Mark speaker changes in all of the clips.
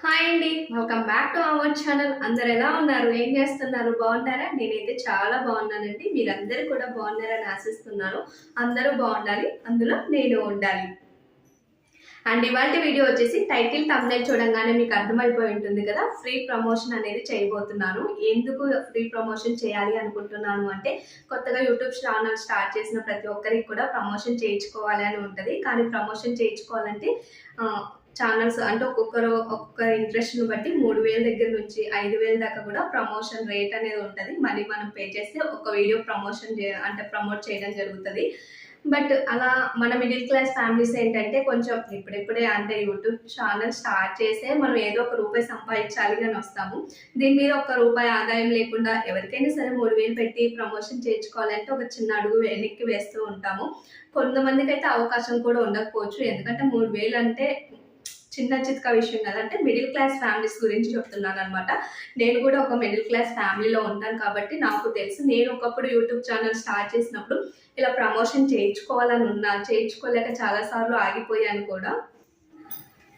Speaker 1: Hi అండి welcome back to our channel అందరు ఎలా ఉన్నారు? ఏం చేస్తున్నారు? బాగున్నారా? నేనైతే చాలా బాగున్నానండి. మీరందరూ కూడా బాగున్నారని ఆశిస్తున్నాను. అందరూ బాగుండాలి అందులో నేను ఉండాలి. అండ్ ఇవాళ వీడియో వచ్చేసి టైటిల్ తమ్ముడే చూడంగానే మీకు అర్థమైపోయి ఉంటుంది కదా? ఫ్రీ ప్రమోషన్ అనేది చేయబోతున్నాను. ఎందుకు ఫ్రీ ప్రమోషన్ చేయాలి అనుకుంటున్నాను అంటే కొత్తగా యూట్యూబ్ ఛానల్ స్టార్ట్ చేసిన ప్రతి ఒక్కరికి కూడా ప్రమోషన్ చేయించుకోవాలి అని ఉంటుంది. కానీ ప్రమోషన్ చేయించుకోవాలంటే ఛానల్స్ అంటే ఒక్కొక్కరు ఒక్కొక్క ఇంట్రెస్ట్ని బట్టి మూడు వేల దగ్గర నుంచి ఐదు వేల దాకా కూడా ప్రమోషన్ రేట్ అనేది ఉంటుంది. మనీ మనం పే చేస్తే ఒక వీడియో ప్రమోషన్ అంటే ప్రమోట్ చేయడం జరుగుతుంది. బట్ అలా మన మిడిల్ క్లాస్ ఫ్యామిలీస్ ఏంటంటే కొంచెం ఇప్పుడిప్పుడే అంటే యూట్యూబ్ ఛానల్ స్టార్ట్ చేసే మనం ఏదో ఒక రూపాయి సంపాదించాలి అని వస్తాము. దీని మీద ఒక రూపాయి ఆదాయం లేకుండా ఎవరికైనా సరే మూడు వేలు పెట్టి ప్రమోషన్ చేర్చుకోవాలంటే ఒక చిన్న అడుగు వెనక్కి వేస్తూ ఉంటాము. కొంతమందికి అయితే అవకాశం కూడా ఉండకపోవచ్చు. ఎందుకంటే మూడు వేలు అంటే చిన్న చిత్క విషయం కదా. అంటే మిడిల్ క్లాస్ ఫ్యామిలీస్ గురించి చెప్తున్నాను అనమాట నేను కూడా ఒక మిడిల్ క్లాస్ ఫ్యామిలీలో ఉంటాను కాబట్టి నాకు తెలుసు. నేను ఒకప్పుడు యూట్యూబ్ ఛానల్ స్టార్ట్ చేసినప్పుడు ఇలా ప్రమోషన్ చేయించుకోవాలని ఉన్నా చేయించుకోలేక చాలాసార్లు ఆగిపోయాను కూడా.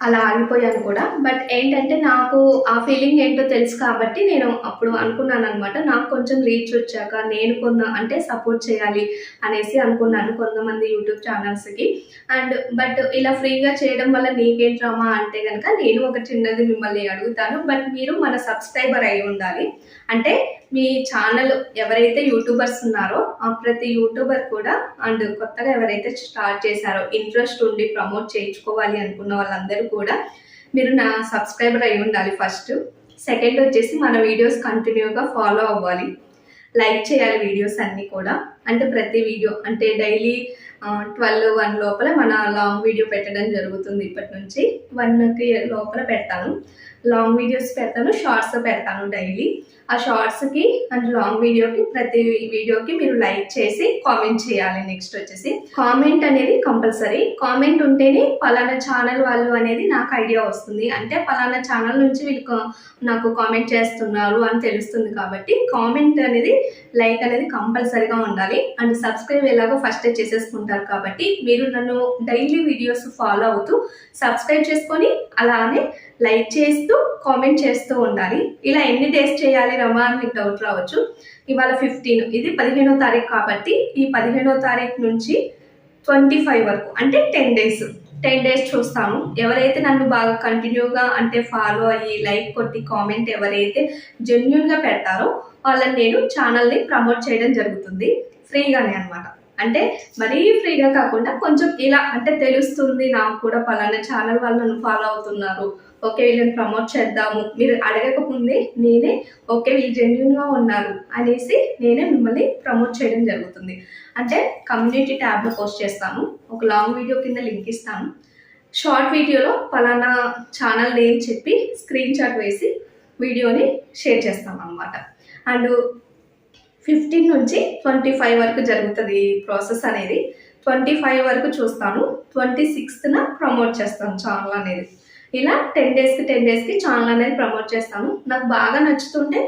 Speaker 1: అలా ఆగిపోయాను కూడా. బట్ ఏంటంటే నాకు ఆ ఫీలింగ్ ఏంటో తెలుసు కాబట్టి నేను అప్పుడు అనుకున్నాను అనమాట నాకు కొంచెం రీచ్ వచ్చాక నేను కొంత అంటే సపోర్ట్ చేయాలి అనేసి అనుకున్నాను కొంతమంది యూట్యూబ్ ఛానల్స్కి అండ్ బట్ ఇలా ఫ్రీగా చేయడం వల్ల నీకేంట్రామా అంటే కనుక నేను ఒక చిన్నది మిమ్మల్ని అడుగుతాను. బట్ మీరు మన సబ్స్క్రైబర్ అయి ఉండాలి. అంటే మీ ఛానల్ ఎవరైతే యూట్యూబర్స్ ఉన్నారో ప్రతి యూట్యూబర్ కూడా అండ్ కొత్తగా ఎవరైతే స్టార్ట్ చేశారో ఇంట్రెస్ట్ ఉండి ప్రమోట్ చేయించుకోవాలి అనుకున్న వాళ్ళందరూ కూడా మీరు నా సబ్స్క్రైబర్ అయి ఉండాలి ఫస్ట్ సెకండ్ వచ్చేసి మన వీడియోస్ కంటిన్యూగా ఫాలో అవ్వాలి. లైక్ చేయాలి వీడియోస్ అన్నీ కూడా. అంటే ప్రతి వీడియో అంటే డైలీ ట్వెల్వ్ వన్ లోపల మన లాంగ్ వీడియో పెట్టడం జరుగుతుంది ఇప్పటి నుంచి. వన్కి లోపల పెడతాను. లాంగ్ వీడియోస్ పెడతాను షార్ట్స్ పెడతాను డైలీ ఆ షార్ట్స్కి అండ్ లాంగ్ వీడియోకి ప్రతి వీడియోకి మీరు లైక్ చేసి కామెంట్ చేయాలి. నెక్స్ట్ వచ్చేసి కామెంట్ అనేది కంపల్సరీ కామెంట్ ఉంటేనే పలానా ఛానల్ వాళ్ళు అనేది నాకు ఐడియా వస్తుంది. అంటే పలానా ఛానల్ నుంచి వీళ్ళు కా- నాకు కామెంట్ చేస్తున్నారు అని తెలుస్తుంది కాబట్టి కామెంట్ అనేది లైక్ అనేది కంపల్సరీగా ఉండాలి. అండ్ సబ్స్క్రైబ్ ఎలాగో ఫస్ట్ చేసేసుకుంటారు కాబట్టి మీరు నన్ను డైలీ వీడియోస్ ఫాలో అవుతూ సబ్స్క్రైబ్ చేసుకొని అలానే లైక్ చేసి చేస్తూ కామెంట్ చేస్తూ ఉండాలి. ఇలా ఎన్ని డేస్ చేయాలి రమా అని మీకు డౌట్ రావచ్చు. ఇవాళ ఫిఫ్టీన్ ఇది పదిహేనో తారీఖు కాబట్టి ఈ పదిహేనో తారీఖు నుంచి ట్వంటీ ఫైవ్ వరకు అంటే టెన్ డేస్ టెన్ డేస్ చూస్తాము. ఎవరైతే నన్ను బాగా కంటిన్యూగా అంటే ఫాలో అయ్యి లైక్ కొట్టి కామెంట్ ఎవరైతే జెన్యున్గా పెడతారో వాళ్ళని నేను ఛానల్ని ప్రమోట్ చేయడం జరుగుతుంది. ఫ్రీగానే అనమాట అంటే మరీ ఫ్రీగా కాకుండా కొంచెం ఇలా అంటే తెలుస్తుంది నాకు కూడా పలానా ఛానల్ వాళ్ళు ఫాలో అవుతున్నారు. ఓకే వీళ్ళని ప్రమోట్ చేద్దాము. మీరు అడగకముందే నేనే ఓకే వీళ్ళు జెన్యున్గా ఉన్నారు అనేసి నేనే మిమ్మల్ని ప్రమోట్ చేయడం జరుగుతుంది. అంటే కమ్యూనిటీ ట్యాబ్లో పోస్ట్ చేస్తాము. ఒక లాంగ్ వీడియో కింద లింక్ ఇస్తాను. షార్ట్ వీడియోలో పలానా ఛానల్ నేమ్ చెప్పి స్క్రీన్ షాట్ వేసి వీడియోని షేర్ చేస్తాం అనమాట అండ్ ఫిఫ్టీన్ నుంచి ట్వంటీ ఫైవ్ వరకు జరుగుతుంది ఈ ప్రాసెస్ అనేది. ట్వంటీ ఫైవ్ వరకు చూస్తాను. ట్వంటీ సిక్స్త్న ప్రమోట్ చేస్తాను ఛానల్ అనేది. ఇలా టెన్ డేస్కి టెన్ డేస్కి ఛానల్ అనేది ప్రమోట్ చేస్తాను నాకు బాగా నచ్చుతుంటే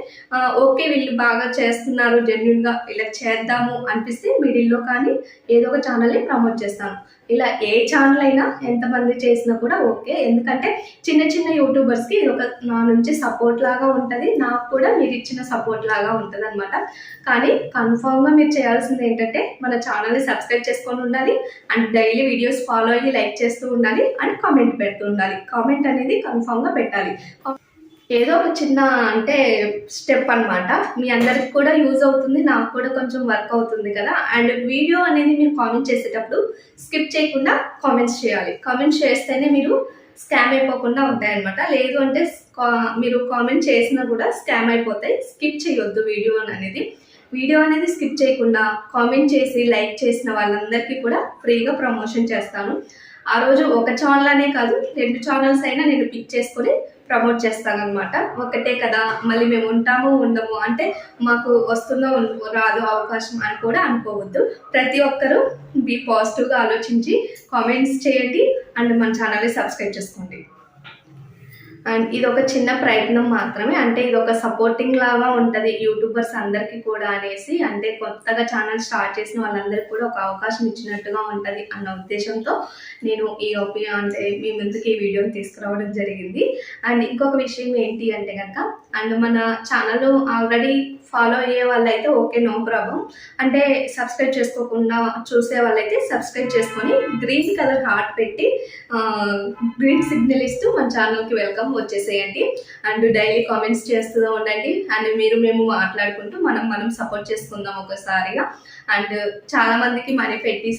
Speaker 1: ఓకే వీళ్ళు బాగా చేస్తున్నారు జెన్యున్గా ఇలా చేద్దాము అనిపిస్తే మిడిల్లో కానీ ఏదో ఒక ఛానల్ని ప్రమోట్ చేస్తాను. ఇలా ఏ ఛానల్ అయినా ఎంతమంది చేసినా కూడా ఓకే ఎందుకంటే చిన్న చిన్న యూట్యూబర్స్కి ఇది ఒక నా నుంచి సపోర్ట్ లాగా ఉంటుంది. నాకు కూడా మీరు ఇచ్చిన సపోర్ట్ లాగా ఉంటుంది అనమాట కానీ కన్ఫామ్గా మీరు చేయాల్సింది ఏంటంటే మన ఛానల్ని సబ్స్క్రైబ్ చేసుకొని ఉండాలి. అండ్ డైలీ వీడియోస్ ఫాలో అయ్యి లైక్ చేస్తూ ఉండాలి. అండ్ కామెంట్ పెడుతూ ఉండాలి. కామెంట్ అనేది కన్ఫామ్గా పెట్టాలి. ఏదో ఒక చిన్న అంటే స్టెప్ అనమాట మీ అందరికి కూడా యూజ్ అవుతుంది నాకు కూడా కొంచెం వర్క్ అవుతుంది కదా. అండ్ వీడియో అనేది మీరు కామెంట్ చేసేటప్పుడు స్కిప్ చేయకుండా కామెంట్స్ చేయాలి. కామెంట్స్ చేస్తేనే మీరు స్కామ్ అయిపోకుండా ఉంటాయన్నమాట. లేదు అంటే కా- మీరు కామెంట్ చేసినా కూడా స్కామ్ అయిపోతాయి. స్కిప్ చేయొద్దు వీడియో అనేది. వీడియో అనేది స్కిప్ చేయకుండా కామెంట్ చేసి లైక్ చేసిన వాళ్ళందరికీ కూడా ఫ్రీగా ప్రమోషన్ చేస్తాను. ఆ రోజు ఒక ఛానల్ అనే కాదు రెండు ఛానల్స్ అయినా నేను పిక్ చేసుకొని ప్రమోట్ చేస్తానమాట ఒకటే కదా మళ్ళీ మేము ఉంటాము ఉండము అంటే మాకు వస్తుందో రాదు అవకాశం అని కూడా అనుకోవద్దు. ప్రతి ఒక్కరూ బీ పాజిటివ్గా ఆలోచించి కామెంట్స్ చేయండి అండ్ మన ఛానల్ని సబ్స్క్రైబ్ చేసుకోండి. అండ్ ఇది ఒక చిన్న ప్రయత్నం మాత్రమే. అంటే ఇది ఒక సపోర్టింగ్ లాగా ఉంటుంది యూట్యూబర్స్ అందరికీ కూడా అనేసి. అంటే కొత్తగా ఛానల్ స్టార్ట్ చేసిన వాళ్ళందరికీ కూడా ఒక అవకాశం ఇచ్చినట్టుగా ఉంటుంది అన్న ఉద్దేశంతో నేను ఈ ఒపి అంటే మీ ముందుకు ఈ వీడియోని తీసుకురావడం జరిగింది. అండ్ ఇంకొక విషయం ఏంటి అంటే కనుక అండ్ మన ఛానల్ ఆల్రెడీ ఫాలో అయ్యే వాళ్ళైతే ఓకే నో ప్రాబ్లం. అంటే సబ్స్క్రైబ్ చేసుకోకుండా చూసే వాళ్ళైతే సబ్స్క్రైబ్ చేసుకొని గ్రీన్ కలర్ హార్ట్ పెట్టి గ్రీన్ సిగ్నల్ ఇస్తూ మన ఛానల్కి వెల్కమ్ వచ్చేసేయండి. అండ్ డైలీ కామెంట్స్ చేస్తూ ఉండండి. అండ్ మీరు మేము మాట్లాడుకుంటూ మనం మనం సపోర్ట్ చేసుకుందాం ఒకసారిగా. అండ్ చాలామందికి మనీ పెట్టి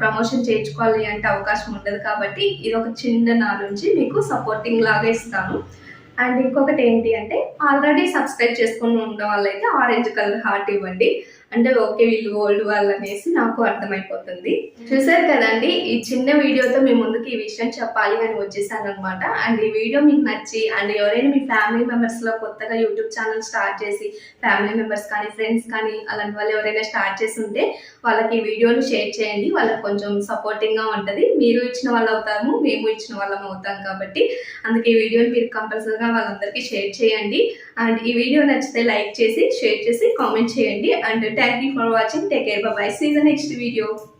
Speaker 1: ప్రమోషన్ చేయించుకోవాలి అంటే అవకాశం ఉండదు కాబట్టి ఇది ఒక చిన్న నా నుంచి మీకు సపోర్టింగ్ లాగా ఇస్తాను. అండ్ ఇంకొకటి ఏంటి అంటే ఆల్రెడీ సబ్స్క్రైబ్ చేసుకుని ఉన్న వాళ్ళైతే ఆరెంజ్ కలర్ హార్ట్ ఇవ్వండి. అంటే ఓకే వీళ్ళు ఓల్డ్ వాళ్ళు అనేసి నాకు అర్థమైపోతుంది. చూసారు కదండి ఈ చిన్న వీడియోతో మీ ముందుకు ఈ విషయం చెప్పాలి అని వచ్చేసాను అనమాట అండ్ ఈ వీడియో మీకు నచ్చి అండ్ ఎవరైనా మీ ఫ్యామిలీ మెంబర్స్లో కొత్తగా యూట్యూబ్ ఛానల్ స్టార్ట్ చేసి ఫ్యామిలీ మెంబర్స్ కానీ ఫ్రెండ్స్ కానీ అలాంటి వాళ్ళు ఎవరైనా స్టార్ట్ చేసి ఉంటే వాళ్ళకి ఈ వీడియోని షేర్ చేయండి. వాళ్ళకి కొంచెం సపోర్టింగ్గా మీరు ఇచ్చిన వాళ్ళు అవుతాము మేము ఇచ్చిన వాళ్ళం అవుతాం కాబట్టి. అందుకే ఈ వీడియోని మీరు కంపల్సరీగా వాళ్ళందరికీ షేర్ చేయండి. అండ్ ఈ వీడియో నచ్చితే లైక్ చేసి షేర్ చేసి కామెంట్ చేయండి. And Thank you for watching. Take care. Bye bye. See you in the next video.